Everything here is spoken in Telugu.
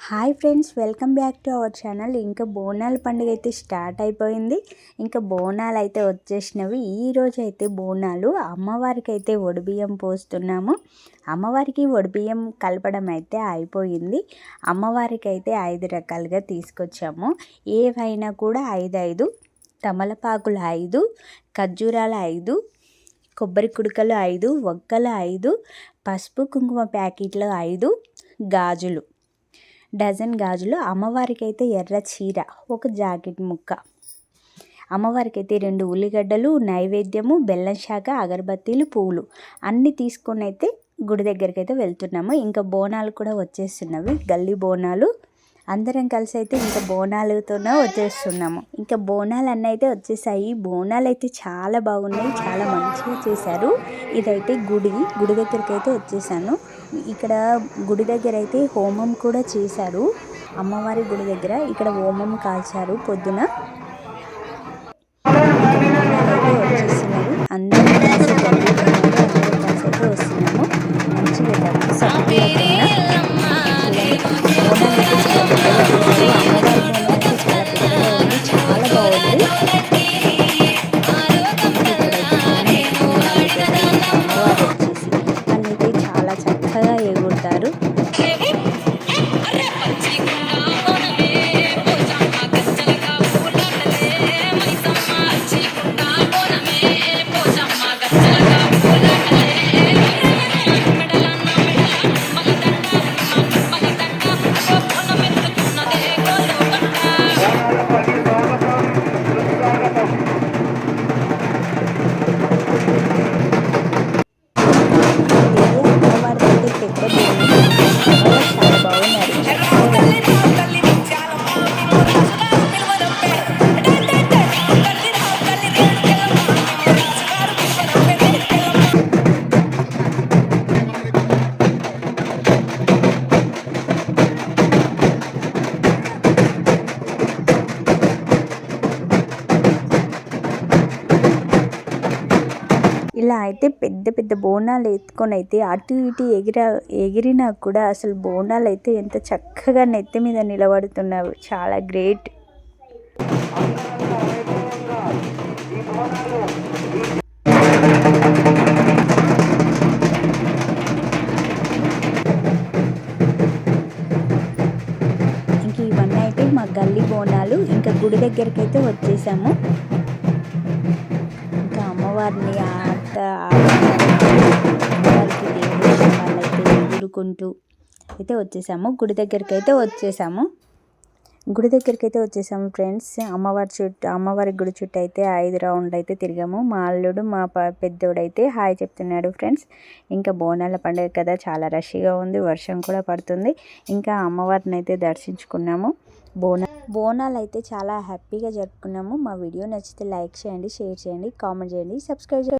Hi friends welcome back to our channel. ఇంకా బోనాల పండుగ అయితే స్టార్ట్ అయిపోయింది. ఇంకా బోనాలు అయితే వచ్చేసినవి. ఈరోజు అయితే బోనాలు. అమ్మవారికి అయితే ఒడిబియ్యం పోస్తున్నాము. అమ్మవారికి ఒడిబియ్యం కలపడం అయితే అయిపోయింది. అమ్మవారికి అయితే ఐదు రకాలుగా తీసుకొచ్చాము. ఏవైనా కూడా ఐదు ఐదు. తమలపాకులు ఐదు ఖర్జూరాలు ఐదు కొబ్బరి కుడుకలు ఐదు ఒక్కలు ఐదు పసుపు కుంకుమ ప్యాకెట్లు ఐదు గాజులు. డజన్ గాజులు అమ్మవారికి అయితే ఎర్ర చీర ఒక జాకెట్ ముక్క. అమ్మవారికి అయితే రెండు ఉల్లిగడ్డలు నైవేద్యము బెల్లం శాఖ అగరబత్తీలు పువ్వులు అన్నీ తీసుకొని అయితే గుడి దగ్గరికి అయితే వెళ్తున్నాము. ఇంకా బోనాలు కూడా వచ్చేస్తున్నవి. గల్లీ బోనాలు అందరం కలిసి అయితే ఇంకా బోనాలతోనే వచ్చేస్తున్నాము. ఇంకా బోనాలు అన్నీ అయితే వచ్చేసాయి. బోనాలు అయితే చాలా బాగున్నాయి. చాలా మంచిగా చేశారు. ఇదైతే గుడి. గుడి దగ్గరికి అయితే వచ్చేసాను. ఇక్కడ గుడి దగ్గర అయితే హోమం కూడా చేశారు. అమ్మవారి గుడి దగ్గర ఇక్కడ హోమం కాల్చారు పొద్దున. అందరూ ఇలా అయితే పెద్ద పెద్ద బోనాలు ఎత్తుకొని అయితే అటు ఇటు ఎగిర ఎగిరినా కూడా అసలు బోనాలు అయితే ఎంత చక్కగా నెత్తి మీద నిలబడుతున్నావు. చాలా గ్రేట్. ఇంక ఇవన్నీ అయితే మా గల్లీ బోనాలు. ఇంకా గుడి దగ్గరికి అయితే వచ్చేసాము. ఇంకా అమ్మవారిని అమ్మవారికి ఎదుర్కొంటూ అయితే వచ్చేసాము. గుడి దగ్గరికి అయితే వచ్చేసాము. గుడి దగ్గరికి అయితే వచ్చేసాము ఫ్రెండ్స్. అమ్మవారి చుట్టూ అమ్మవారి గుడి చుట్టూ అయితే ఐదు రౌండ్లు అయితే తిరిగాము. మా అల్లుడు మా పెద్దోడు అయితే హాయ్ చెప్తున్నాడు ఫ్రెండ్స్. ఇంకా బోనాల పండుగ కదా చాలా రష్గా ఉంది వర్షం కూడా పడుతుంది. ఇంకా అమ్మవారిని అయితే దర్శించుకున్నాము. బోనా బోనాలు అయితే చాలా హ్యాపీగా జరుపుకున్నాము. మా వీడియో నచ్చితే లైక్ చేయండి షేర్ చేయండి కామెంట్ చేయండి సబ్స్క్రైబ్